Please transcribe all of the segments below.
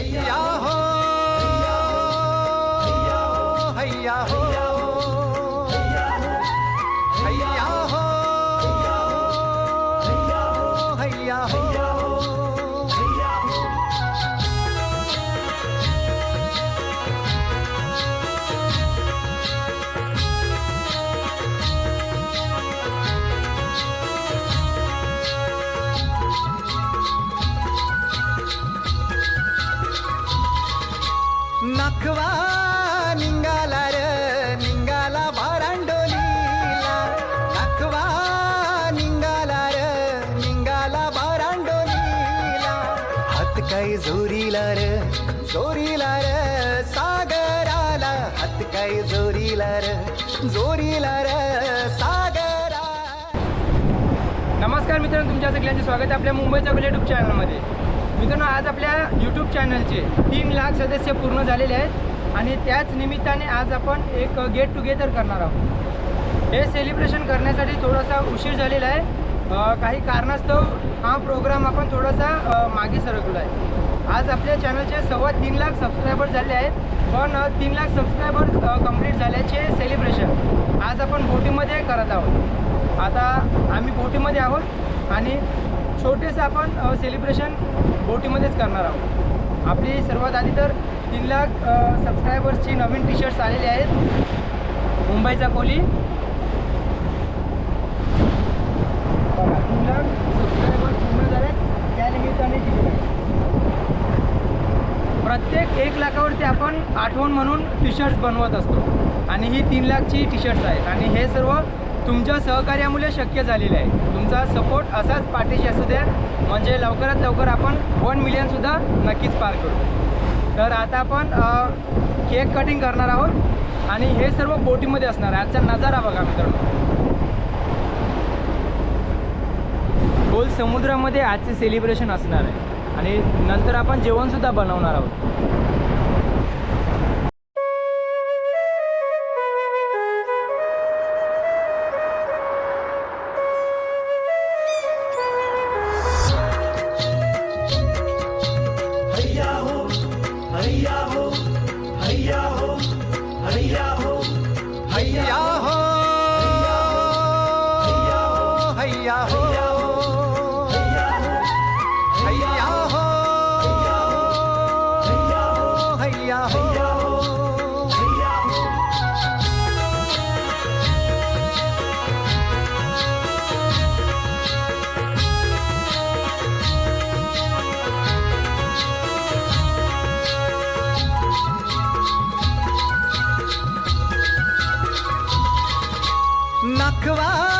哎呀。जोरीला र जोरीला र सागराला हात काही जोरीला र जोरीला र सागरा नमस्कार मित्रांनो तुमच्या सगळ्यांचे स्वागत आहे आपल्या मुंबईच्या गुल यूट्यूब चॅनलमध्ये मित्रांनो आज आपल्या यूट्यूब चॅनलचे तीन लाख सदस्य पूर्ण झालेले आहेत आणि त्याच निमित्ताने आज आपण एक गेट टुगेदर करणार आहोत. हे सेलिब्रेशन करण्यासाठी थोडासा उशीर झालेला आहे. काही कारणास्तव हा प्रोग्राम आपण थोडासा मागे सरकलो आहे आज आपल्या चॅनलचे सव्वा तीन लाख सबस्क्रायबर झाले आहेत पण तीन लाख सबस्क्रायबर कंप्लीट झाल्याचे सेलिब्रेशन आज आपण बोटीमध्ये करत आहोत. आता आम्ही बोटीमध्ये आहोत आणि छोटेसं आपण सेलिब्रेशन बोटीमध्येच करणार आहोत. आपली सर्वात आधी तर तीन लाख सबस्क्रायबर्सची नवीन टी शर्ट्स आलेले आहेत. मुंबईचा कोली. तीन लाख सबस्क्रायबर पूर्ण झाले त्या निमित्ताने टी शर्ट प्रत्येक एक लाखावरती आपण आठवण म्हणून टी शर्ट्स बनवत असतो. आणि ही तीन लाखची टी शर्ट्स आहेत. आणि हे सर्व तुमच्या सहकार्यामुळे शक्य झालेले आहे. तुमचा सपोर्ट असाच पाठीशी असू द्या. म्हणजे लवकरात लवकर आपण वन मिलियनसुद्धा नक्कीच पार करू. तर आता आपण केक कटिंग करणार आहोत. आणि हे सर्व बोटीमध्ये असणार आहे. आजचा नजारा बघा मित्रांनो. खोल समुद्रामध्ये आजचे सेलिब्रेशन असणार आहे. आणि नंतर आपण जेवणसुद्धा बनवणार आहोत. हैया हो, હૈયા નાખવા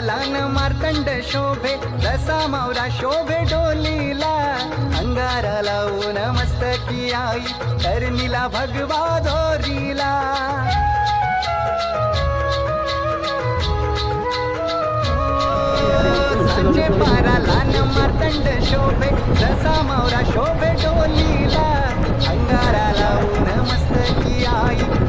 लान मार्कंड शोभे दसा मावरा शोभे डोलीला. अंगारा लावून मस्तकी आई तरणीला भगवा धोरीला. सांजे पारा लान मार्कंड शोभे दसा मावरा शोभे डोलीला. अंगारा लावून मस्तकी आई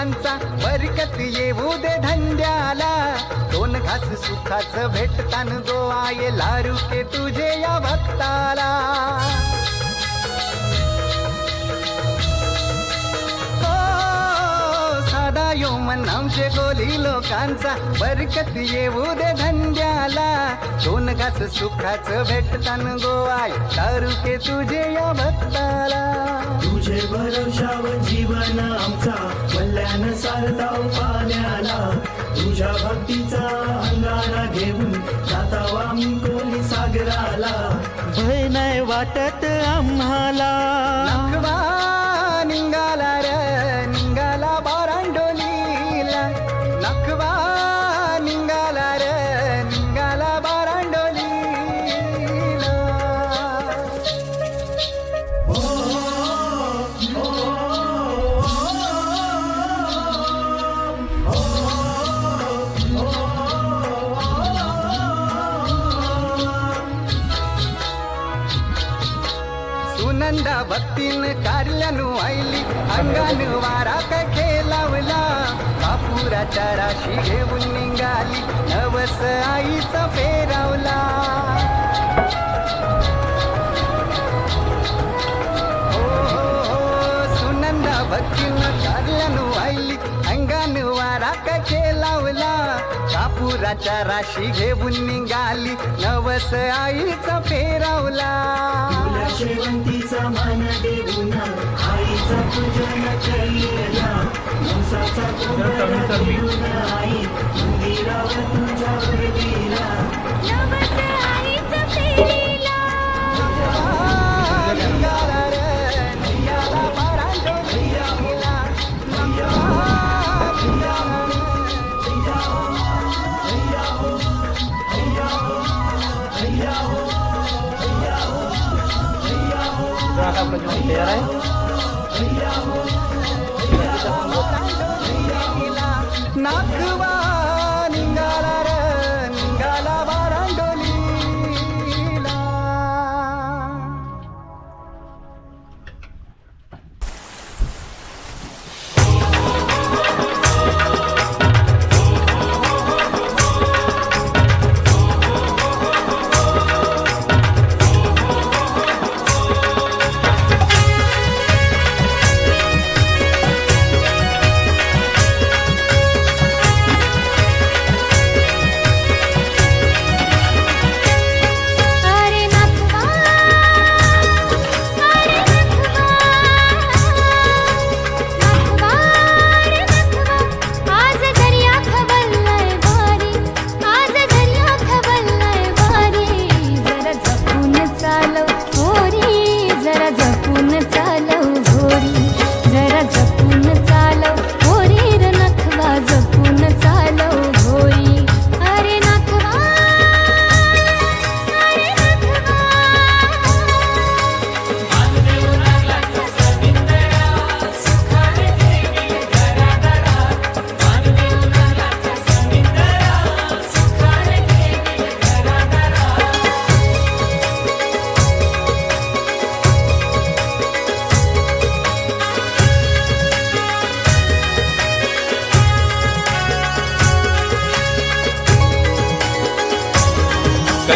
लोकांचा बरकत येऊ दे धंद्याला. दोन घास सुखाच भेटतान दो आये लारुके तुझे या भक्ताला. आमचे गोली लोकांचा बरकत येऊ दे धंद्याला. दोन घास सुखाच भेटतान गो तारुके तुझे या भक्त मल्ल्यान पाण्याला. तुझ्या भक्तीचा अंगारा घेऊन जातावा आम्ही कोली सागराला. भय नाही वाटत आम्हाला. सुनंदा भक्तीन कारल्यानु आईली अंगान वारा काय खेलावला बापुराच्या राशी घेऊन निघाली. नवस आईचा फेरावला. हो, हो, हो, सुनंदा भक्तीन कारल्यानु आईली अंगान वारा काय खेळ कापुराच्या राशी घेऊन निघाली. नवस आईचा फेरावला शेवंतीचा मान देऊन आईचा पूजन घेऊन आई मंदिरावर तुझ्या नवस नागवा निघाला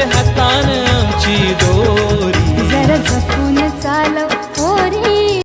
hatanın çiğ